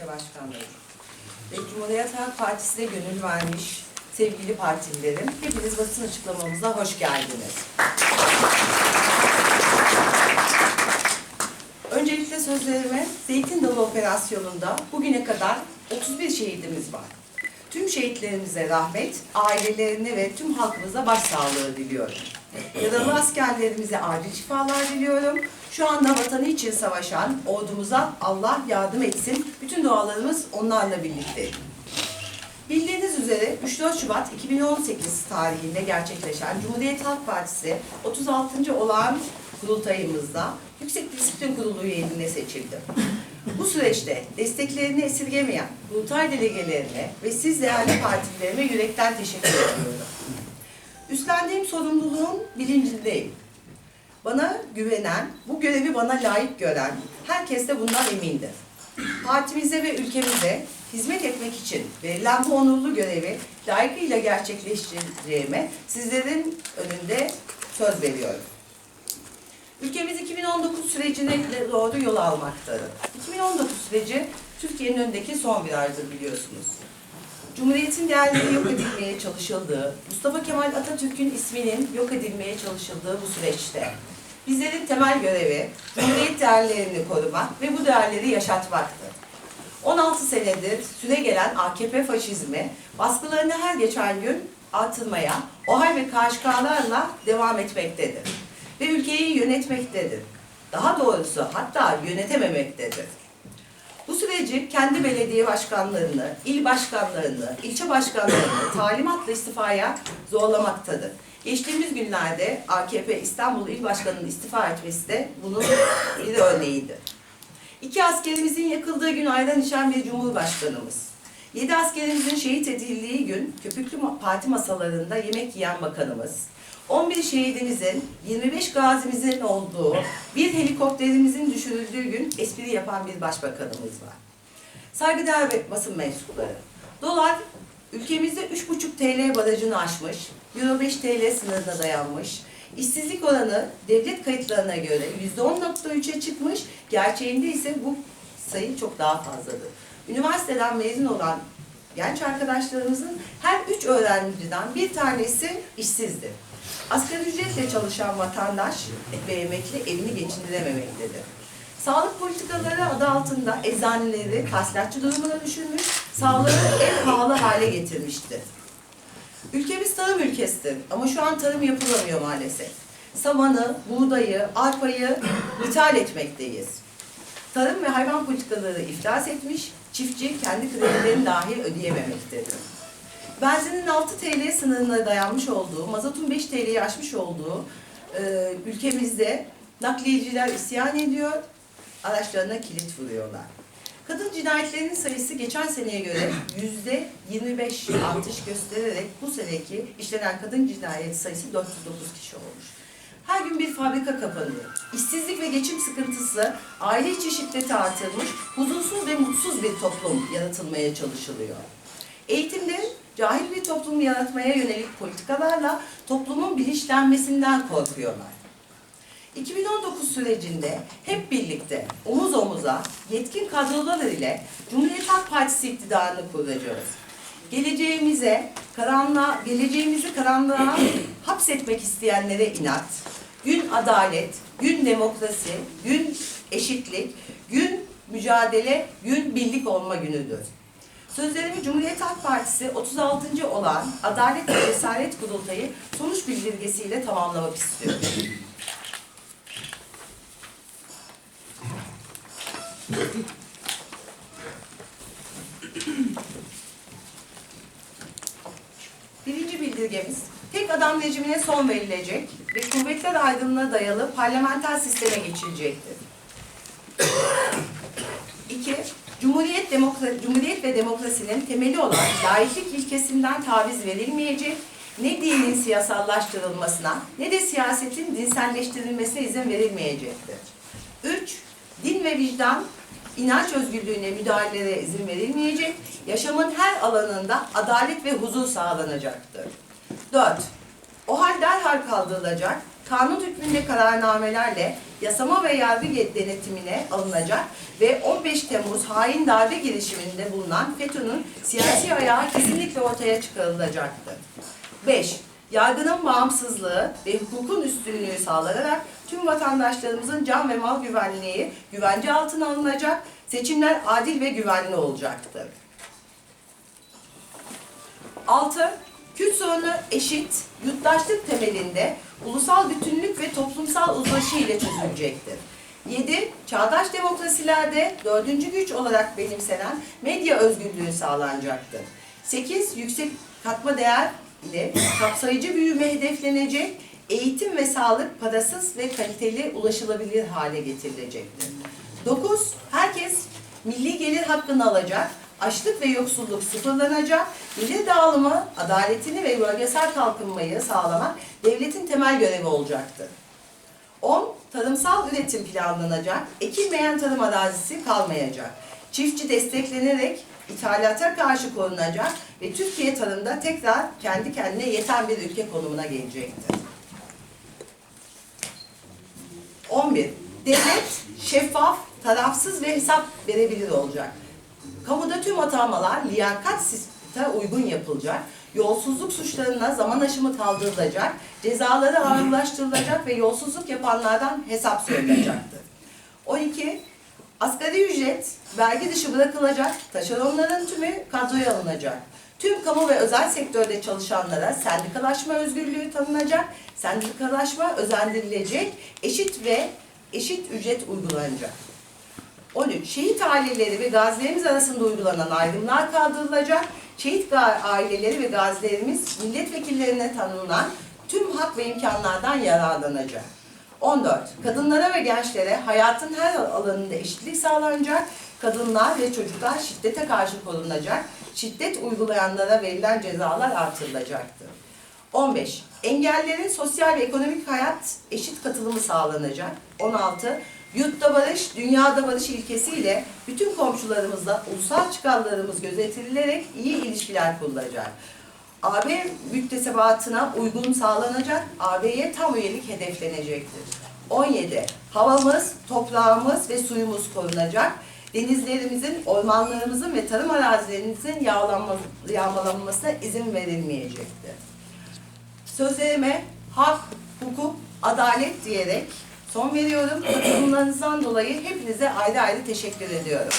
ilçe başkanları ve Cumhuriyet Halk Partisi'ne gönül vermiş sevgili partililerim, hepiniz basın açıklamamıza hoş geldiniz. Öncelikle sözlerime Zeytin Dalı Operasyonu'nda bugüne kadar 31 şehidimiz var. Tüm şehitlerimize rahmet, ailelerine ve tüm halkımıza başsağlığı diliyorum. Yaralı askerlerimize acil şifalar diliyorum. Şu anda vatanı için savaşan ordumuza Allah yardım etsin. Bütün dualarımız onlarla birlikte. Bildiğiniz üzere 3-4 Şubat 2018 tarihinde gerçekleşen Cumhuriyet Halk Partisi 36. olağan kurultayımızda Yüksek Disiplin Kurulu üyeliğine seçildim. Bu süreçte desteklerini esirgemeyen kurultay delegelerine ve siz değerli partilerime yürekten teşekkür ediyorum. Üstlendiğim sorumluluğun bilincindeyim. Bana güvenen, bu görevi bana layık gören herkes de bundan emindir. Partimize ve ülkemize hizmet etmek için verilen bu onurlu görevi layıkıyla gerçekleştireceğime sizlerin önünde söz veriyorum. Ülkemiz 2019 sürecine doğru yol almaktadır. 2019 süreci Türkiye'nin önündeki son virajdır biliyorsunuz. Cumhuriyetin değerleri yok edilmeye çalışıldığı, Mustafa Kemal Atatürk'ün isminin yok edilmeye çalışıldığı bu süreçte bizlerin temel görevi Cumhuriyet değerlerini korumak ve bu değerleri yaşatmaktır. 16 senedir süre gelen AKP faşizmi baskılarını her geçen gün artırmaya, OHAL ve KHK'larla devam etmektedir. Ve ülkeyi yönetmektedir. Daha doğrusu hatta yönetememektedir. Süreci kendi belediye başkanlarını, il başkanlarını, ilçe başkanlarını talimatla istifaya zorlamaktadır. Geçtiğimiz günlerde AKP İstanbul İl Başkanı'nın istifa etmesi de bunun bir örneğidir. İki askerimizin yakıldığı gün ayran içen bir cumhurbaşkanımız. Yedi askerimizin şehit edildiği gün köpüklü parti masalarında yemek yiyen bakanımız. 11 şehidimizin, 25 gazimizin olduğu, bir helikopterimizin düşürüldüğü gün espri yapan bir başbakanımız var. Saygıdeğer basın mensupları. Dolar ülkemizde 3,5 TL barajını aşmış, Euro 5 TL sınırına dayanmış. İşsizlik oranı devlet kayıtlarına göre %10.3'e çıkmış, gerçeğinde ise bu sayı çok daha fazladır. Üniversiteden mezun olan genç arkadaşlarımızın her üç öğrenciden bir tanesi işsizdir. Asgari ücretle çalışan vatandaş ve emekli evini geçindirememektedir. Sağlık politikaları adı altında eczaneleri taslakçı durumuna düşürmüş, sağlığı en pahalı hale getirmiştir. Ülkemiz tarım ülkesidir ama şu an tarım yapılamıyor maalesef. Samanı, buğdayı, arpayı ithal etmekteyiz. Tarım ve hayvan politikaları iflas etmiş, çiftçi kendi kredilerini dahi ödeyememektedir. Benzinin 6 TL sınırına dayanmış olduğu, mazotun 5 TL'yi aşmış olduğu e, ülkemizde nakliyeciler isyan ediyor, araçlarına kilit vuruyorlar. Kadın cinayetlerinin sayısı geçen seneye göre yüzde 25 artış göstererek bu seneki işlenen kadın cinayet sayısı 409 kişi olmuş. Her gün bir fabrika kapanıyor. İşsizlik ve geçim sıkıntısı, aile içi şiddeti artırmış, huzursuz ve mutsuz bir toplum yaratılmaya çalışılıyor. Eğitimde cahil bir toplum yaratmaya yönelik politikalarla toplumun bilinçlenmesinden korkuyorlar. 2019 sürecinde hep birlikte omuz omuza yetkin kadrolar ile Cumhuriyet Halk Partisi iktidarını kuracağız. Geleceğimize, karanlığa, geleceğimizi karanlığa hapsetmek isteyenlere inat, gün adalet, gün demokrasi, gün eşitlik, gün mücadele, gün birlik olma günüdür. Sözlerimi Cumhuriyet Halk Partisi 36. olan Adalet ve Cesaret Kurultayı sonuç bildirgesiyle tamamlamak istiyorum. Birinci bildirgemiz, tek adam rejimine son verilecek ve kuvvetler ayrımına dayalı parlamenter sisteme geçilecektir. İki, Cumhuriyet, demokra- Cumhuriyet ve demokrasinin temeli olan laiklik ilkesinden taviz verilmeyecek, ne dinin siyasallaştırılmasına ne de siyasetin dinselleştirilmesine izin verilmeyecektir. Üç, din ve vicdan, inanç özgürlüğüne müdahalelere izin verilmeyecek, yaşamın her alanında adalet ve huzur sağlanacaktır. Dört, O hal derhal kaldırılacak, kanun hükmünde kararnamelerle yasama ve yargı denetimine alınacak ve 15 Temmuz hain darbe girişiminde bulunan FETÖ'nün siyasi ayağı kesinlikle ortaya çıkarılacaktır. 5. Yargının bağımsızlığı ve hukukun üstünlüğü sağlanarak tüm vatandaşlarımızın can ve mal güvenliği güvence altına alınacak, seçimler adil ve güvenli olacaktır. 6. Kürt sorunu eşit, yurttaşlık temelinde ulusal bütünlük ve toplumsal uzlaşı ile çözülecektir. 7. Çağdaş demokrasilerde dördüncü güç olarak benimsenen medya özgürlüğü sağlanacaktır. 8. Yüksek katma değer ile kapsayıcı büyüme hedeflenecek, eğitim ve sağlık parasız ve kaliteli ulaşılabilir hale getirilecektir. 9. Herkes milli gelir hakkını alacak, açlık ve yoksulluk sıfırlanacak, gelir dağılımı, adaletini ve bölgesel kalkınmayı sağlamak devletin temel görevi olacaktır. 10. Tarımsal üretim planlanacak, ekilmeyen tarım arazisi kalmayacak. Çiftçi desteklenerek ithalata karşı korunacak ve Türkiye tarımda tekrar kendi kendine yeten bir ülke konumuna gelecektir. 11. Devlet şeffaf, tarafsız ve hesap verebilir olacak. Kamuda tüm atamalar liyakat sisteme uygun yapılacak. Yolsuzluk suçlarına zaman aşımı kaldırılacak, cezaları ağırlaştırılacak ve yolsuzluk yapanlardan hesap sorulacaktır. 12. Asgari ücret vergi dışı bırakılacak, taşeronların tümü kadroya alınacak. Tüm kamu ve özel sektörde çalışanlara sendikalaşma özgürlüğü tanınacak, sendikalaşma özendirilecek, eşit ve eşit ücret uygulanacak. 13. Şehit aileleri ve gazilerimiz arasında uygulanan ayrımlar kaldırılacak. Şehit aileleri ve gazilerimiz milletvekillerine tanınan tüm hak ve imkanlardan yararlanacak. 14. Kadınlara ve gençlere hayatın her alanında eşitlik sağlanacak. Kadınlar ve çocuklar şiddete karşı korunacak. Şiddet uygulayanlara verilen cezalar artırılacaktır. 15. Engellerin sosyal ve ekonomik hayat eşit katılımı sağlanacak. 16. Yurtta barış, dünyada barış ilkesiyle bütün komşularımızla ulusal çıkarlarımız gözetilerek iyi ilişkiler kurulacak. AB müktesebatına uygun sağlanacak, AB'ye tam üyelik hedeflenecektir. 17. Havamız, toprağımız ve suyumuz korunacak. Denizlerimizin, ormanlarımızın ve tarım arazilerimizin yağlanma, yağmalanmasına izin verilmeyecektir. Sözlerime hak, hukuk, adalet diyerek son veriyorum. Katılımlarınızdan dolayı hepinize ayrı ayrı teşekkür ediyorum.